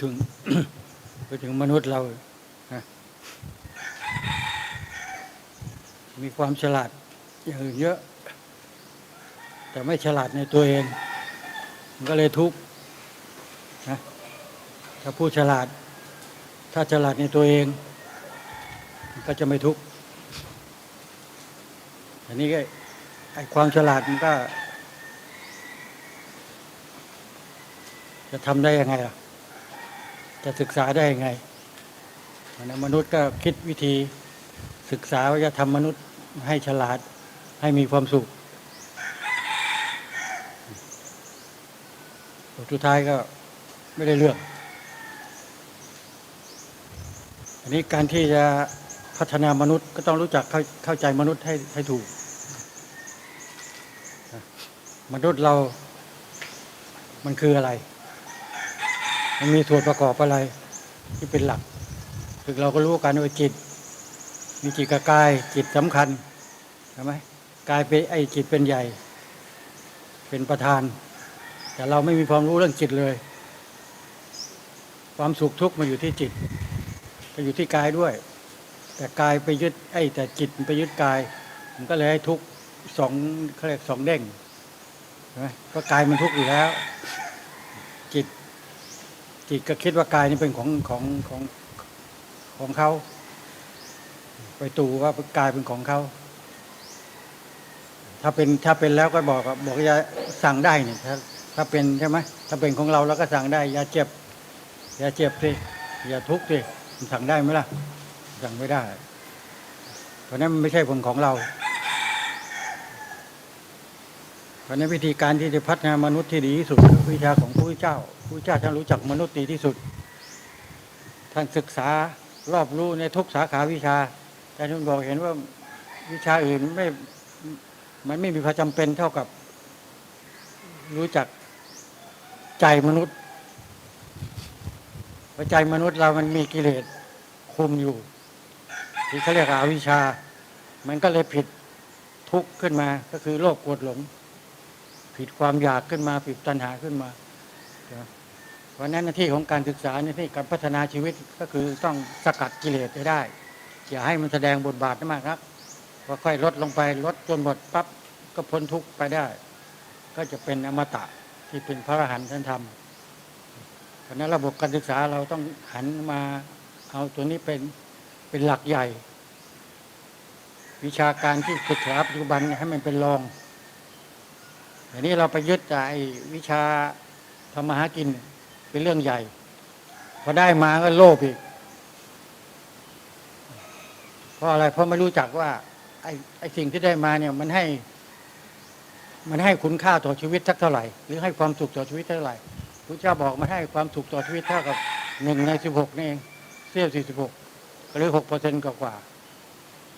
ถึงพูดถึงมนุษย์เรานะมีความฉลาดอย่างอื่นเยอะ แต่ไม่ฉลาดในตัวเอง มันก็เลยทุกข์นะถ้าผู้ฉลาด ถ้าฉลาดในตัวเองมันก็จะไม่ทุกข์อันนี้ก็ไอความฉลาดมันก็ จะทำได้ยังไงล่ะ จะศึกษาได้ยังไงมนุษย์ก็คิดวิธีศึกษาว่าจะทำมนุษย์ให้ฉลาดให้มีความสุขสุดท้ายก็ไม่ได้เรื่อง อันนี้การที่จะพัฒนามนุษย์ก็ต้องรู้จักเข้าเข้าใจมนุษย์ให้ให้ถูก มนุษย์เรามันคืออะไร มันมีส่วนประกอบอะไร ที่เป็นหลักคือเราก็รู้กันว่าจิต มีจิตกับกายจิตสำคัญใช่ไหมกายเป็นไอ้จิตเป็นใหญ่ เป็นประธาน แต่เราไม่มีความรู้เรื่องจิตเลย ความสุขทุกข์มาอยู่ที่จิตก็อยู่ที่กายด้วย แต่กายไปยึดไอ้แต่จิตไปยึดกายมันก็เลยให้ทุกข์สองเขาเรียกสองเด้งใช่ไหมก็กายมันทุกข์อยู่แล้ว จิตก็คิดว่ากายนี่เป็นของของของของเขา ไปตูว่ากายเป็นของเขา ถ้าเป็นถ้าเป็นแล้วก็บอกบอกอย่าสั่งได้เนี่ยถ้าถ้าเป็นใช่ไหมถ้าเป็นของเราเราก็สั่งได้ อย่าเจ็บ อย่าเจ็บสิอย่าทุกข์สิสั่งได้ไหมล่ะสั่งไม่ได้ เพราะนั้นมันไม่ใช่ผลของเรา เพ ราะนั้นวิธีการที่จะพัฒนามนุษย์ที่ดีที่สุดคือวิชาของพระพุทธเจ้าพระพุทธเจ้าท่านรู้จักมนุษย์ดีที่สุด ท่านศึกษารอบรู้ในทุกสาขาวิชา แต่ท่านบอกเห็นว่าวิชาอื่นไม่ มันไม่มีความจำเป็นเท่ากับ รู้จักใจมนุษย์เพราะใจมนุษย์เรามันมีกิเลสคุมอยู่ ที่เขาเรียกว่าวิชชา มันก็เลยผิดทุกข์ขึ้นมาก็คือโลภโกรธหลง ผิดความอยากขึ้นมาผิดตัณหาขึ้นมาเพราะนั้นหน้าที่ของการศึกษาหน้าที่การพัฒนาชีวิตก็คือต้องสกัดกิเลสให้ได้ อย่าให้มันแสดงบทบาทมากนักพอค่อยลดลงไปลดจนหมดปั๊บก็พ้นทุกข์ไปได้ ก็จะเป็นอมตะที่เป็นพระอรหันต์ท่านทำเพราะนั้นระบบการศึกษาเราต้องหันมาเอาตัวนี้เป็นเป็นหลักใหญ่ วิชาการที่ศึกษาปัจจุบันให้มันเป็นรอง อันนี้เราไปยึดไอ้วิชาทำมาหากินเป็นเรื่องใหญ่ พอได้มาก็โลภอีกเพราะอะไรเพราะไม่รู้จักว่า ไอ้ไอ้สิ่งที่ได้มาเนี่ยมันให้ มันให้คุณค่าต่อชีวิตสักเท่าไหร่ หรือให้ความสุขต่อชีวิตเท่าไหร่พระเจ้าบอกมันให้ความสุขต่อชีวิตเท่ากับหนึ่งในสิบหกนี่เองเสี้ยวสี่สิบหกหรือหกเปอร์เซ็นต์กว่า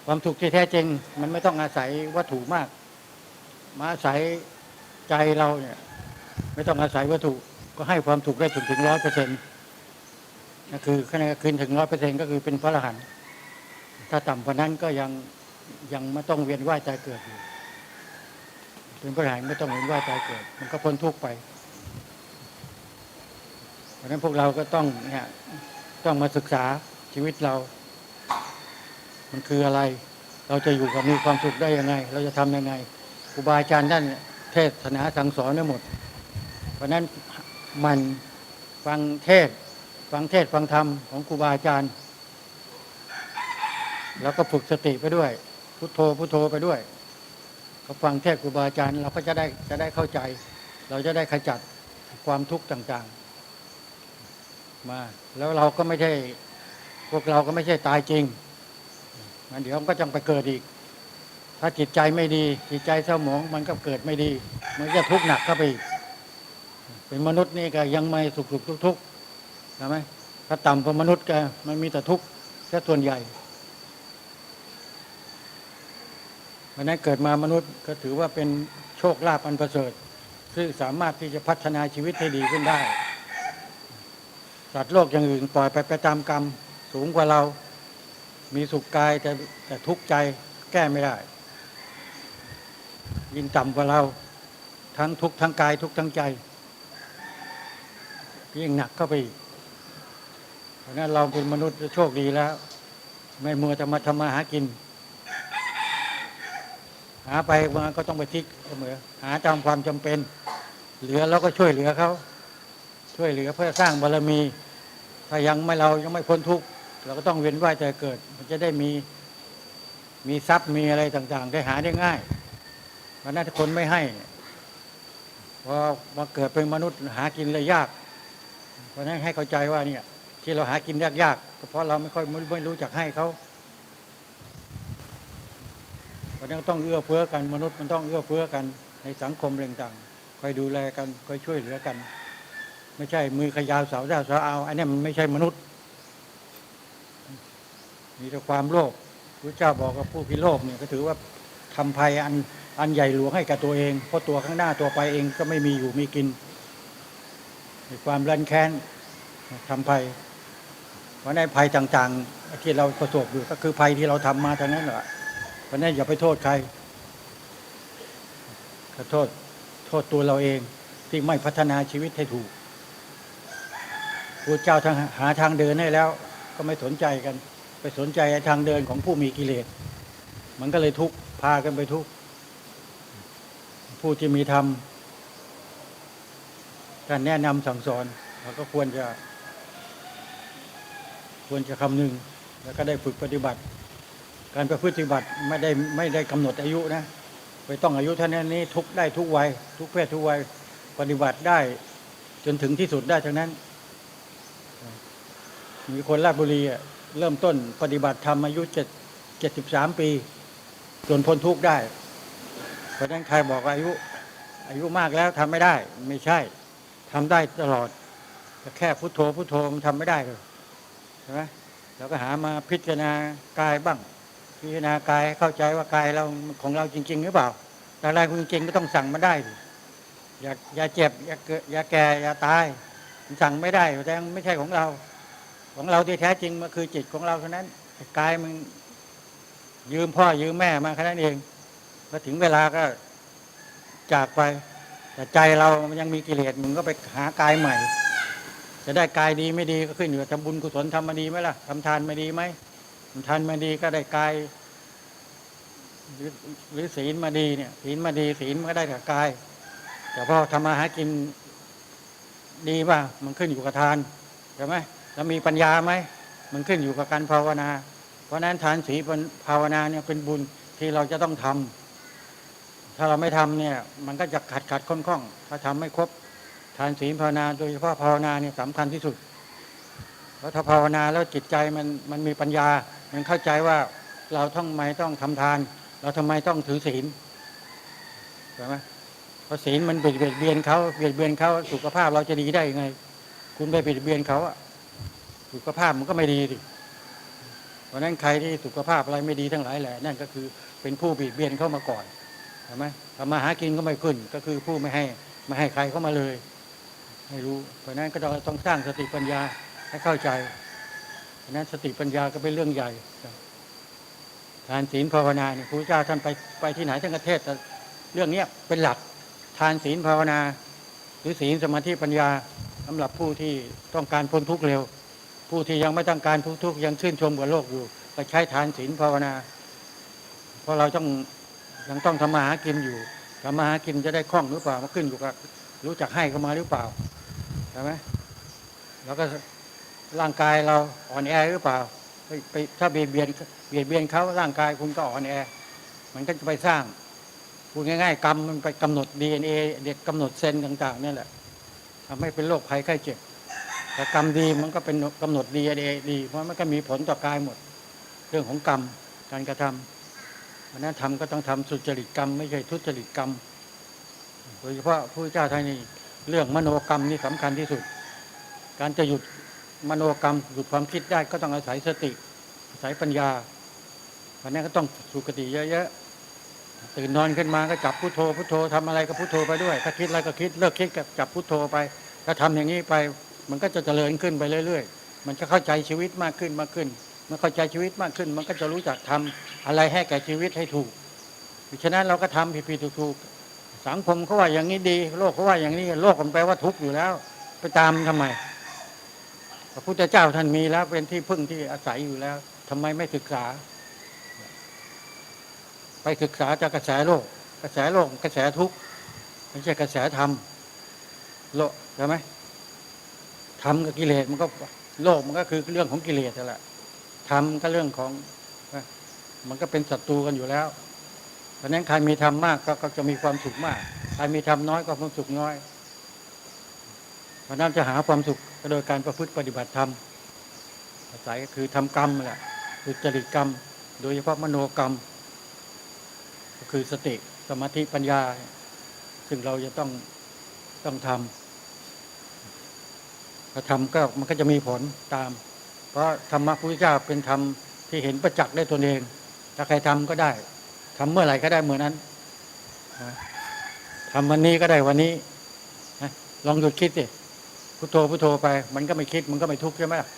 ความสุขที่แท้จริง มันไม่ต้องอาศัยวัตถุมาก มาอาศัย ใจเราเนี่ย ไม่ต้องอาศัยวัตถุก็ให้ความสุขได้ถึงถึงร้อยเปอร์เซ็นต์นั่นคือขณะคืนถึงร้อยเปอร์เซ็นต์ก็คือเป็นพระอรหันต์ถ้าต่ำกว่านั้นก็ยังยังไม่ต้องเวียนว่ายตายเกิดอยู่เป็นพระอรหันต์ไม่ต้องเวียนว่ายตายเกิด มันก็พ้นทุกข์ไปเพราะฉะนั้นพวกเราก็ต้องเนี่ยต้องมาศึกษาชีวิตเรา มันคืออะไร เราจะอยู่กับมีความสุขได้ยังไง เราจะทำยังไงครูบาอาจารย์ท่าน เทศนาสั่งสอนได้หมด เพราะนั้นมันฟังเทศ ฟังเทศฟังธรรมของครูบาอาจารย์ แล้วก็ฝึกสติไปด้วย พุทโธพุทโธไปด้วยก็ฟังเทศครูบาอาจารย์ เราก็จะได้จะได้เข้าใจ เราจะได้ขจัดความทุกข์ต่างๆ มาแล้วเราก็ไม่ใช่พวกเราก็ไม่ใช่ตายจริงมันเดี๋ยวก็จังไปเกิดอีก ถ้าจิตใจไม่ดี จิตใจเศร้าหมองมันก็เกิดไม่ดี มันจะทุกข์หนักเข้าไปอีกเป็นมนุษย์นี่ก็ยังไม่สุขสุขทุกทุกใช่ไหมถ้าต่ำกว่ามนุษย์ก็มันมีแต่ทุกข์แค่ส่วนใหญ่วันนั้นเกิดมามนุษย์ก็ถือว่าเป็นโชคลาภอันประเสริฐซึ่งสามารถที่จะพัฒนาชีวิตให้ดีขึ้นได้สัตว์โลกอย่างอื่นปล่อยไปไปตามกรรม สูงกว่าเรา มีสุขกายแต่แต่ทุกข์ใจแก้ไม่ได้ ยิ่งต่ำกว่าเรา ทั้งทุกข์ทั้งกายทุกข์ทั้งใจ ยิ่งหนักเข้าไปอีกราะนั้นเราเป็นมนุษย์โชคดีแล้ว ไม่มัวจะมาทำมาหากิน หาไปมาก็ต้องไปทิกเสมอหาตามความจำเป็น เหลือเราก็ช่วยเหลือเขาช่วยเหลือเพื่อสร้างบารมี ถ้ายังไม่เรายังไม่พ้นทุกข์เราก็ต้องเวียนว่ายแต่เกิด มันจะได้มีมีทรัพย์มีอะไรต่างๆ ได้หาได้ง่าย เพราะฉะนั้นถ้าคนไม่ให้พอมาเกิดเป็นมนุษย์หากินเลยยาก เพราะนั้นให้เข้าใจว่าเนี่ย ที่เราหากินยากๆก็เพราะเราไม่ค่อยไม่ไม่รู้จักให้เขาเพราะนั้นต้องเอื้อเฟื้อกันมนุษย์มันต้องเอื้อเฟื้อกันในสังคมต่างๆคอยดูแลกันคอยช่วยเหลือกัน ไม่ใช่มือขยาวสาวได้สาวเอาอันนี้มันไม่ใช่มนุษย์ มีแต่ความโลภพระเจ้าบอกกับผู้ที่โลภเนี่ยก็ถือว่าทำภัยอัน อันใหญ่หลวงให้กับตัวเอง เพราะตัวข้างหน้าตัวไปเองก็ไม่มีอยู่มีกินมีความรันแค้นทำภัยเพราะในภัยต่างๆ ที่เราประสบอยู่ก็คือภัยที่เราทำมาทั้งนั้นแหละเพราะนั้นอย่าไปโทษใครขอโทษโทษตัวเราเองที่ไม่พัฒนาชีวิตให้ถูกพระเจ้าทางหาทางเดินให้แล้ว ก็ไม่สนใจกัน ไปสนใจทางเดินของผู้มีกิเลส มันก็เลยทุกข์พากันไปทุกข์ ผู้ที่มีธรรมการแนะนำสั่งสอนเราก็ควรจะ ควรจะคำนึง แล้วก็ได้ฝึกปฏิบัติ การประพฤติบัติไม่ได้ไม่ได้กำหนดอายุนะไปต้องอายุเท่านั้นนี้ทุกได้ทุกวัยทุกเพศทุกวัยปฏิบัติได้จนถึงที่สุดได้ทั้งนั้น มีคนราชบุรีอะเริ่มต้นปฏิบัติธรรมอายุเจ็ดเจ็ดสิบสามปี จนพ้นทุกข์ได้ ราะฉะนั้นใครบอกอายุอายุมากแล้วทำไม่ได้ ไม่ใช่ทำได้ตลอดแต่แค่พุโทโธพุโทโธมันทำไม่ได้เลยใช่ไหมเราก็หามาพิจารณากายบ้าง พิจารณากายให้เข้าใจว่ากายเราของเราจริง ๆ หรือเปล่าแต่อะไรจริงๆก็ต้องสั่งมาได้ดิอย่าอย่าเจ็บอย่าเกิดอย่าแก่อย่าตายมันสั่งไม่ได้แต่ไม่ใช่ของเรา ของเราที่แท้จริงมันคือจิตของเราเท่านั้นกายมันยืมพ่อยืมแม่มาแค่นั้นเอง พอถึงเวลาก็จากไป แต่ใจเรามันยังมีกิเลสมึงก็ไปหากายใหม่ จะได้กายดีไม่ดีก็ขึ้นอยู่กับทำบุญกุศลทำมาดีไหมล่ะทำทานมาดีไหมทำทานมาดีก็ได้กายหรือศีลมาดีเนี่ยศีลมาดีศีลมันก็ได้กับกาย แต่พอทำมาหากินดีป่ะมันขึ้นอยู่กับทานใช่ไหมแล้วมีปัญญาไหมมันขึ้นอยู่กับการภาวนา เพราะฉะนั้นทานศีลภาวนาเนี่ยเป็นบุญที่เราจะต้องทำ ถ้าเราไม่ทำเนี่ยมันก็จะขัดขัดข้องข้องถ้าทำไม่ครบทานศีลภาวนาโดยเฉพาะภาวนาเนี่ยสำคัญที่สุดเพราะถ้าภาวนาแล้วจิตใจมันมันมีปัญญา มันเข้าใจว่าเราทำไม่ต้องทำทาน เราทำไมต้องถือศีลใช่ไหมเพราะศีลมันเบียดเบียนเขาเบียดเบียนเขาสุขภาพเราจะดีได้ยังไง คุณไปเบียดเบียนเขาอะสุขภาพมันก็ไม่ดีดิเพราะนั้นใครที่สุขภาพอะไรไม่ดีทั้งหลายแหละนั่นก็คือเป็นผู้เบียดเบียนเข้ามาก่อน ช่ไหมทำมาหากินก็ไม่ขึ้น ก็คือผู้ไม่ให้ไม่ให้ใครเข้ามาเลย ไม่รู้ เพราะนั้นก็ต้องสร้างสติปัญญาให้เข้าใจ เพราะนั้นสติปัญญาก็เป็นเรื่องใหญ่ทานศีลภาวนาเนี่ยพระเจ้าท่านไปไปที่ไหนท่านก็เทศแต่เรื่องเนี้ยเป็นหลักทานศีลภาวนา หรือศีลสมาธิปัญญาสำหรับผู้ที่ต้องการพ้นทุกข์เร็ว ผู้ที่ยังไม่ต้องการพ้นทุกข์ยังชื่นชมกับโลกอยู่ก็ใช้ทานศีลภาวนาเพราะเราต้อง ยังต้องทำมาหากินอยู่ทำมาหากินจะได้คล่องหรือเปล่ามันขึ้นอยู่กับรู้จักให้เข้ามาหรือเปล่าใช่ไหมแล้วก็ร่างกายเราอ่อนแอหรือเปล่าไปถ้าเบียดเบียนเบียดเบียนเขาร่างกายคุณก็อ่อนแอ มันก็จะไปสร้างพูดง่ายๆ กรรมมันไปกำหนด DNA เด็กกำหนดเซนต่างๆนี่แหละทำให้เป็นโรคภัยไข้เจ็บ แต่กรรมดีมันก็เป็นกำหนด DNA ดี เพราะมันก็มีผลต่อกายหมด เรื่องของกรรมการกระทำเพราะฉะนั้นทำก็ต้องทำสุจริตกรรม ไม่ใช่ทุจริตกรรม โดยเฉพาะผู้เจ้าไทยนี่เรื่องมโนกรรมนี่สำคัญที่สุด การจะหยุดมโนกรรมหยุดความคิดได้ก็ต้องอาศัยสติอาศัยปัญญาเพราะนั้นก็ต้องสุกติเยอะๆตื่นนอนขึ้นมาก็จับพุทโธพุทโธทำอะไรก็พุทโธไปด้วย ถ้าคิดอะไรก็คิดเลิกคิดก็จับพุทโธไป ถ้าทำอย่างนี้ไป มันก็จะเจริญขึ้นไปเรื่อย ๆ มันจะเข้าใจชีวิตมากขึ้นมากขึ้น มื่อเข้าใจชีวิตมากขึ้น มันก็จะรู้จักทำอะไรให้แก่ชีวิตให้ถูกฉะนั้นเราก็ทำผิดๆถูกๆสังคมเขาว่าอย่างนี้ดี โลกเขาว่าอย่างนี้ โลกมันแปลว่าทุกข์อยู่แล้ว ไปตามทำไมพระพุทธเจ้าท่านมีแล้วเป็นที่พึ่งที่อาศัยอยู่แล้วทำไมไม่ศึกษา ไปศึกษาจากกระแสโลก กระแสโลกกระแสทุกข์ไม่ใช่กระแสธรรมโลกใช่ไหมธรรมกับกิเลสมันก็โลกมันก็คือเรื่องของกิเลสนั่นแหละ ธรรมก็เรื่องของ มันก็เป็นศัตรูกันอยู่แล้วเพราะนั้นใครมีธรรมมากก็จะมีความสุขมาก ใครมีธรรมน้อยก็ความสุขน้อย เพราะนั้นจะหาความสุขก็โดยการประพฤติปฏิบัติธรรมอาศัยก็คือทำกรรมแหละคือจริตกรรม โดยเฉพาะมโนกรรม ก็คือสติสมาธิปัญญา ซึ่งเราจะต้องต้องทำพอทำก็มันก็จะมีผลตาม เพราะธรรมะพุทธเจ้าเป็นธรรมที่เห็นประจักษ์ได้ตนเอง ถ้าใครทำก็ได้ทำเมื่อไหร่ก็ได้เมื่อนั้นนะทำวันนี้ก็ได้วันนี้ลองหยุดคิดสิพุทโธพุทโธไป มันก็ไม่คิดมันก็ไม่ทุกข์ใช่ไหมล่ะ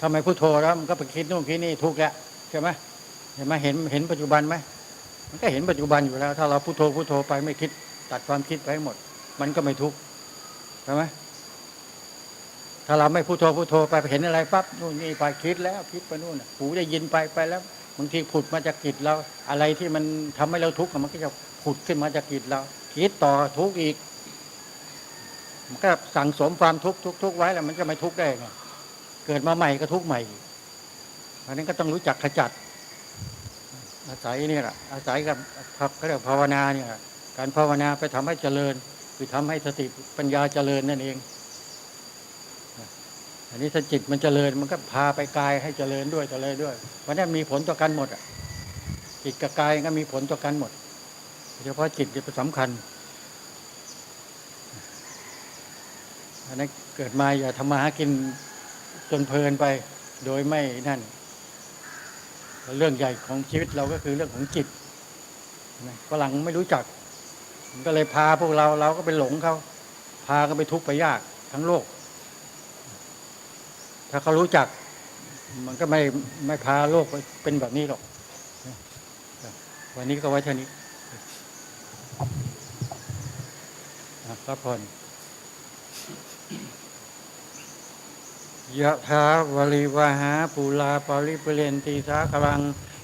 ทำไมพุทโธแล้วมันก็ไปคิดนู่นคิดนี่ทุกข์แล้วใช่ไหมเห็นไหมเห็นเห็นปัจจุบันไหมมันก็เห็นปัจจุบันอยู่แล้ว ถ้าเราพุทโธพุทโธไปไม่คิดตัดความคิดไปหมด มันก็ไม่ทุกข์ใช่ไหม ถ้าเราไม่พุทโธพุทโธไปเห็นอะไรปั๊บนู่นนี่ไปคิดแล้วคิดไปนู่นหูได้ยินไปไปแล้วบางทีผุดมาจากจิตเราอะไรที่มันทำให้เราทุกข์มันก็จะผุดขึ้นมาจากจิตเราคิดต่อทุกข์อีก มันก็สั่งสมความทุกข์ทุกทุกข์ไว้แล้ว มันจะไม่ทุกข์ได้ไงเกิดมาใหม่ก็ทุกข์ใหม่อันนี้ก็ต้องรู้จักขจัด อาศัยเนี่ยแหละอาศัยกับเขาเรียกภาวนาเนี่ยการภาวนาไปทำให้เจริญ คือทำให้สติปัญญาเจริญนั่นเอง อันนี้ถ้าจิตมันเจริญมันก็พาไปกายให้เจริญด้วยเจริญด้วยเพราะนั้นมีผลต่อกันหมดอะจิตกับกายก็มีผลต่อกันหมดโดยเฉพาะจิตเป็นสำคัญอันนั้นเกิดมาอย่าทำมาหากินจนเพลินไป โดยไม่นั่น เรื่องใหญ่ของชีวิตเราก็คือเรื่องของจิตฝรั่งไม่รู้จัก มันก็เลยพาพวกเราเราก็ไปหลงเขา พาก็ไปทุกข์ไปยากทั้งโลก ถ้าเขารู้จัก มันก็ไม่ไม่พาโลกไปเป็นแบบนี้หรอก วันนี้ก็ไว้เท่านี้นะพักผ่อนยะถาวริวหาปูลาปาริปเรนตีสาคลัง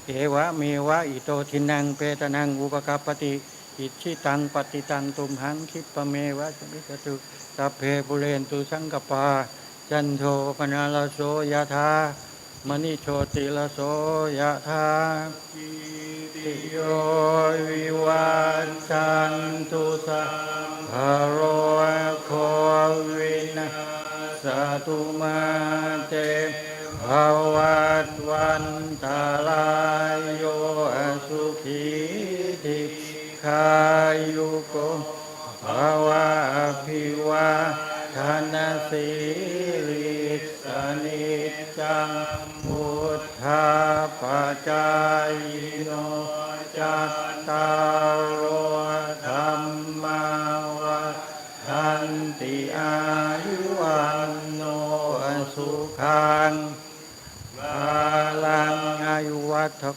เอวะเมวะ อิโตทินังเปตนังอุปกปปติอิชิตังปฏิตังตุมหังคิปะเมวะสมิจตุสัพเพปุเรนตุสังกปา จันโทปนาลโสยะธามณิโชติลโสยะธาติโยวิวันจันตุสา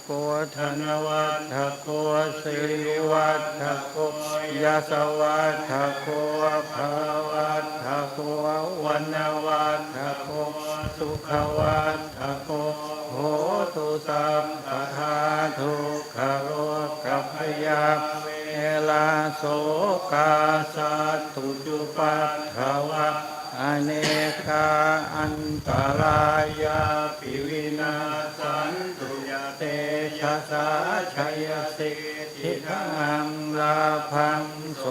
โกธนวัฒโกสิริวัฒโกยาสวัฒโกภาวัฒโกวันวัฒโกสุขวัฒโกโหตุสัมปทาทุกขโรกัพยาเวลาโสกาสัตตุจุปัฏฐวะอเนกาอันตราย ลาพังโส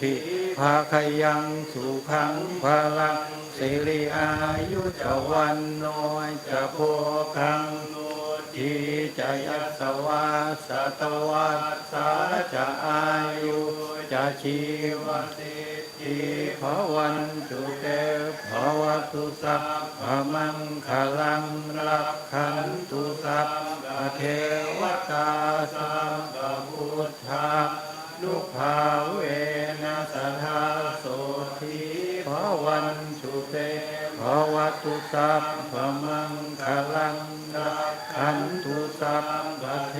ธิภาคยังสุขังพลังสิริอายุจวันโนจะโพคังนุทีจะยัสวาสตวัสสาจะอายุจะชีวติทีภวันตุเตภวตุสัพพมังคลังรักขันตุสัพพเท ตุสัพพมังคลังรักขันตุสัพพเท